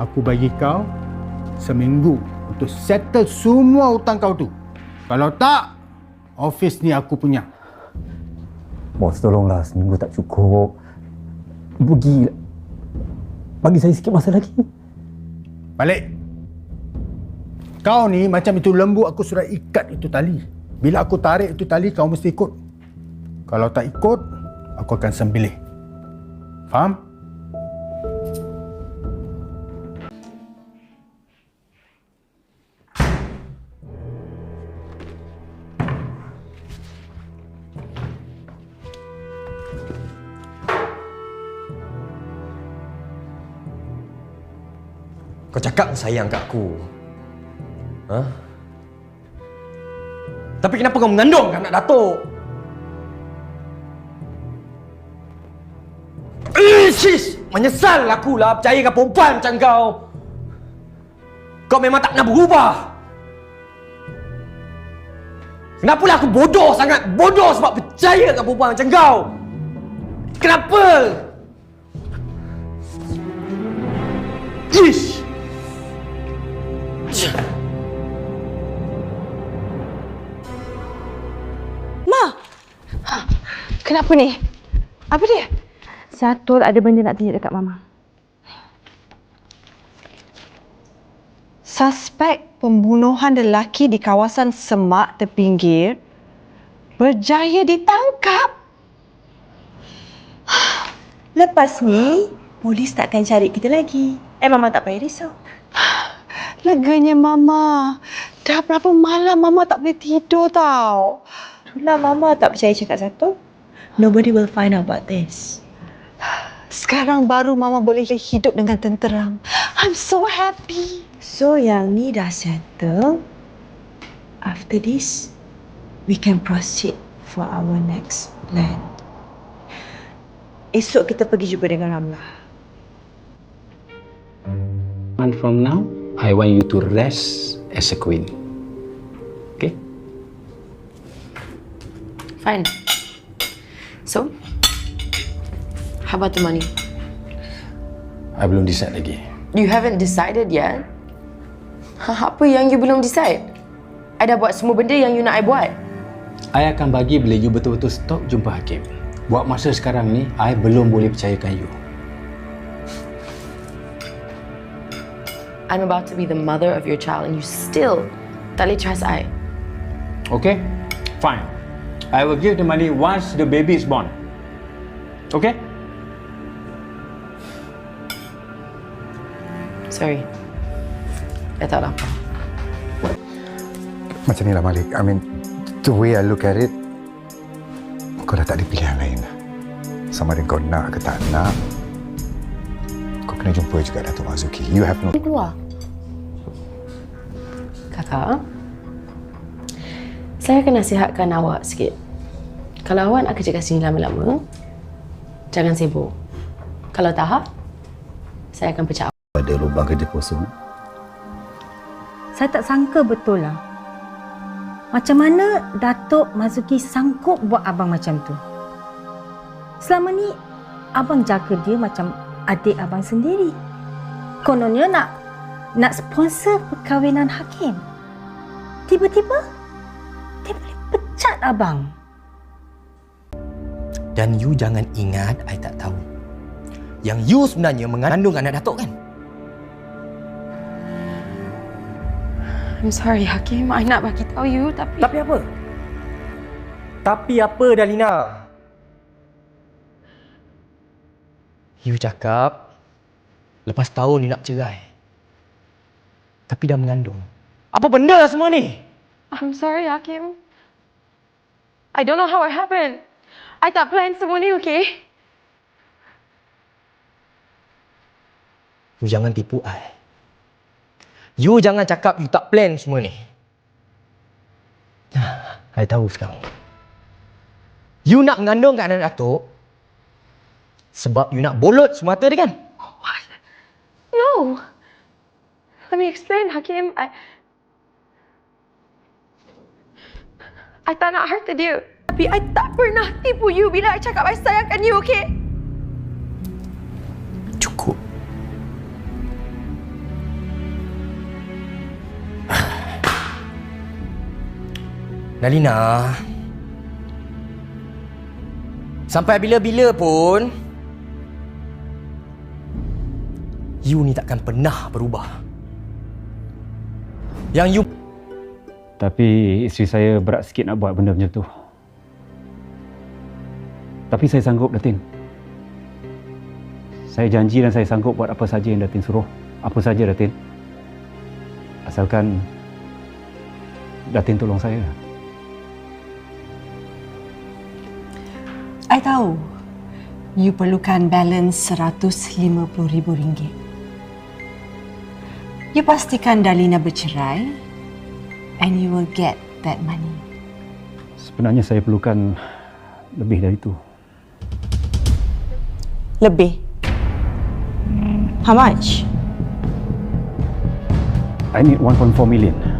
aku bagi kau seminggu untuk settle semua hutang kau tu. Kalau tak, office ni aku punya. Bos tolonglah seminggu tak cukup. Pergi. Bagi saya sikit masa lagi. Balik. Kau ni macam itu lembu aku sudah ikat itu tali. Bila aku tarik itu tali, kau mesti ikut. Kalau tak ikut, aku akan sembelih. Faham? Kau cakap sayang kat aku. Ha? Tapi kenapa kau mengandung anak Datuk? Isis! Menyesal aku lah percaya dengan perempuan macam kau. Kau memang tak pernah berubah. Kenapa lah aku bodoh sangat? Bodoh sebab percaya dengan perempuan macam kau. Kenapa? Ish! Ma! Ha, Kenapa ni? Apa dia? Syatul ada benda nak tunjuk dekat Mama. Suspek pembunuhan lelaki di kawasan Semak terpinggir berjaya ditangkap. Lepas ni, polis takkan cari kita lagi. Eh, Mama tak payah risau. Leganya Mama. Dah berapa malam Mama tak boleh tidur tau. Itulah Mama tak percaya cakap satu. Nobody will find out about this. Sekarang baru Mama boleh hidup dengan tenteram. I'm so happy. So, yang ni dah settle. After this, we can proceed for our next plan. Esok kita pergi jumpa dengan Ramlah. And from now, I want you to rest as a queen. Okay? Fine. So, how about the money? I belum decide lagi. You haven't decided yet? Ha, apa yang you belum decide? I dah buat semua benda yang you nak I buat. I akan bagi bila you betul-betul stop jumpa hakim. Buat masa sekarang ni, I belum boleh percayakan you. I'm about to be the mother of your child and you still tak boleh trust I. Okay? Fine. I will give the money once the baby is born. Okay? Sorry. I tak apa. Macam ni lah Malik. I mean, the way I look at it, kau dah tak ada pilihan lain lah. Sama ada kau nak ke tak nak, kau kena jumpa juga Datuk Mazuki. You have no... Keluar. Kakak, saya akan nasihatkan awak sikit. Kalau awak nak kerja kat sini lama-lama, jangan sibuk. Kalau tahap, saya akan pecat awak. Ada lubang kerja kosong. Saya tak sangka betul lah. Macam mana Datuk Mazuki sanggup buat abang macam tu? Selama ni, abang jaga dia macam adik abang sendiri. Kononnya nak nak sponsor perkahwinan hakim. Tiba-tiba, dia boleh pecat abang. Dan you jangan ingat I tak tahu. Yang you sebenarnya mengandung anak Datuk kan? I'm sorry Hakim, I nak bagi tahu you tapi Tapi apa? Tapi apa Dalina? You cakap lepas tahun you nak cerai. Tapi dah mengandung. Apa benda semua ni? I'm sorry Hakim. I don't know how it happened. I tak plan semua ni, okay? You jangan tipu I. You jangan cakap you tak plan semua ni. I tahu sekarang. You nak mengandungkan anak Datuk sebab you nak bolot semata dia kan? What? No. Let me explain, Hakim. I I tak nak harta dia. Tapi I tak pernah tipu you bila I cakap I sayangkan you, okay? Cukup. Nalina, Sampai bila-bila pun, you ni takkan pernah berubah. Yang you Tapi isteri saya berat sikit nak buat benda macam tu. Tapi saya sanggup, Datin. Saya janji dan saya sanggup buat apa saja yang Datin suruh. Apa saja, Datin. Asalkan Datin tolong saya. I tahu you perlukan balance RM150,000. You pastikan Dalina bercerai and you will get that money. Sebenarnya saya perlukan lebih dari itu. Lebih. How much? I need 1.4 million.